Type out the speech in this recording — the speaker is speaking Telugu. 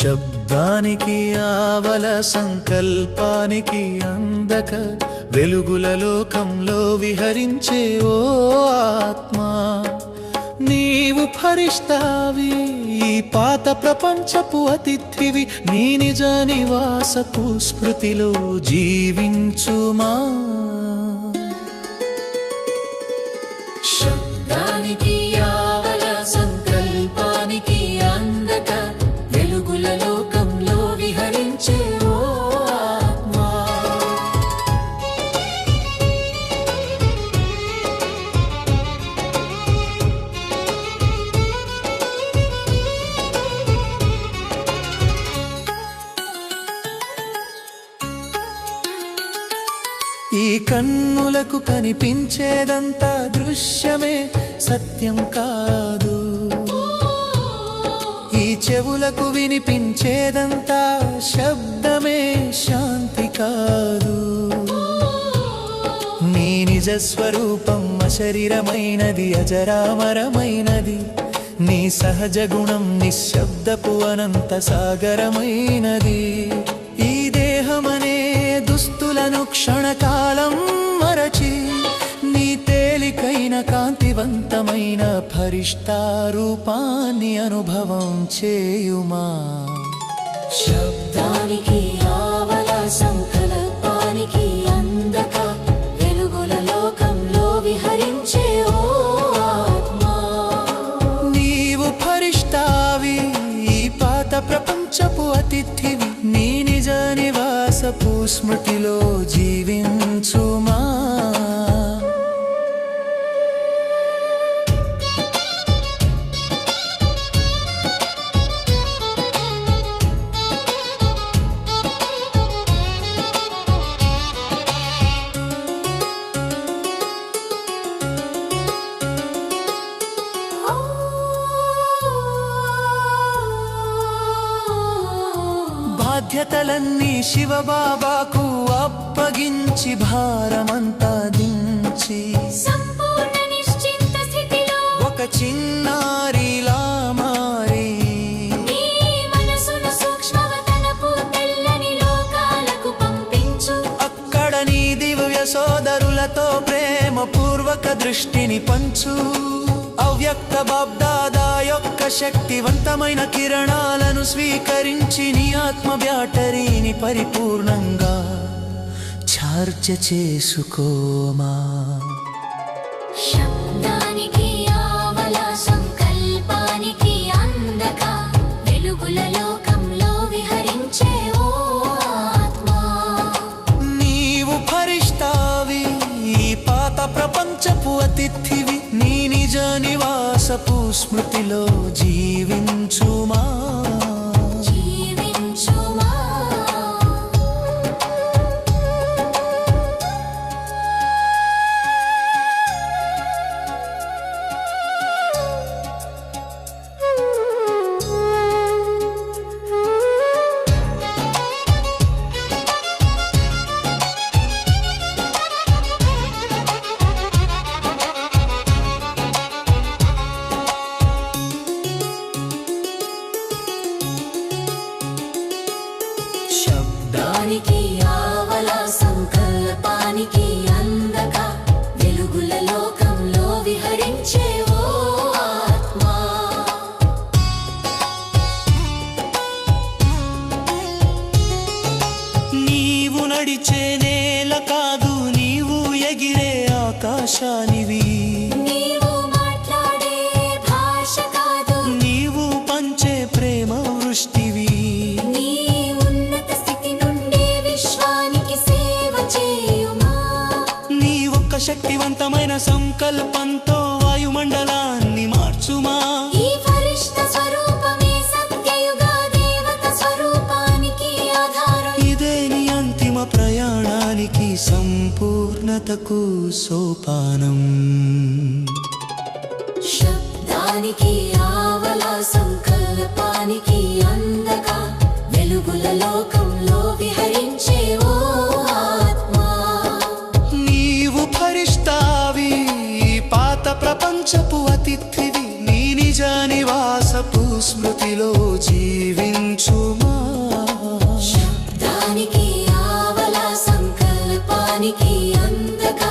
శబ్దానికి ఆవల సంకల్పానికి అందక వెలుగుల లోకంలో విహరించే ఓ ఆత్మా. నీవు ఫరిస్తావి ఈ పాత ప్రపంచపు అతిథివి నీ నిజ నివాసపు స్మృతిలో జీవించుమా? ఈ కన్నులకు కనిపించేదంతా దృశ్యమే సత్యం కాదు. ఈ చెవులకు వినిపించేదంతా శబ్దమే శాంతి కాదు. నీ నిజ స్వరూపం అశరీరమైనది అజరామరమైనది. నీ సహజ గుణం నిశ్శబ్దపు అనంత సాగరమైనది. దుస్తులను క్షణకాలం మరచి నీ తేలికైన కాంతివంతమైన ఫరిష్టారూపాన్ని అనుభవం చేయుమా? శబ్దానికి ఆవల సంకల్పానికి అందక వెలుగుల లోకంలో విహరించే నీవు ఫరిష్టావి ఈ పాత ప్రపంచపు అతిథివి నీ నిజ నివాసపు స్మృతిలో బాధ్యతలన్నీ శివబాబాకు అప్పగించి భారమంతా దించి. ఒక చిన్నారిలా మారి అక్కడ నీ దివ్య సోదరులతో ప్రేమ పూర్వక దృష్టిని పంచు. అవ్యక్త బాబ్దాదా యొక్క శక్తివంతమైన కిరణాలను స్వీకరించి నీ ఆత్మ బ్యాటరీని పరిపూర్ణంగా చార్జ చేసుకోమా? స్మృతిలో జీవి శబ్దానికి ఆవల సంకల్పానికి అందక వెలుగుల లోకంలో విహరించే ఓ ఆత్మా. నీవు నడిచే నేల కాదు నీవు ఎగిరే ఆకాశానివి. సంకల్పంతో వాయుమండలాన్ని మార్చుమా? ఈ వరిష్ట స్వరూపమే సత్యయుగ దేవత స్వరూపానికి ఆధారం. ఇదే నీ అంతిమ ప్రయాణానికి సంపూర్ణతకు సోపానం. శబ్దానికి ఆవల సంకల్పానికి అందక వెలుగుల ప్రపంచపు అతిథివి నీ నిజ నివాసపు స్మృతిలో జీవించుమా? శబ్దానికి ఆవల సంకల్పానికి అందగా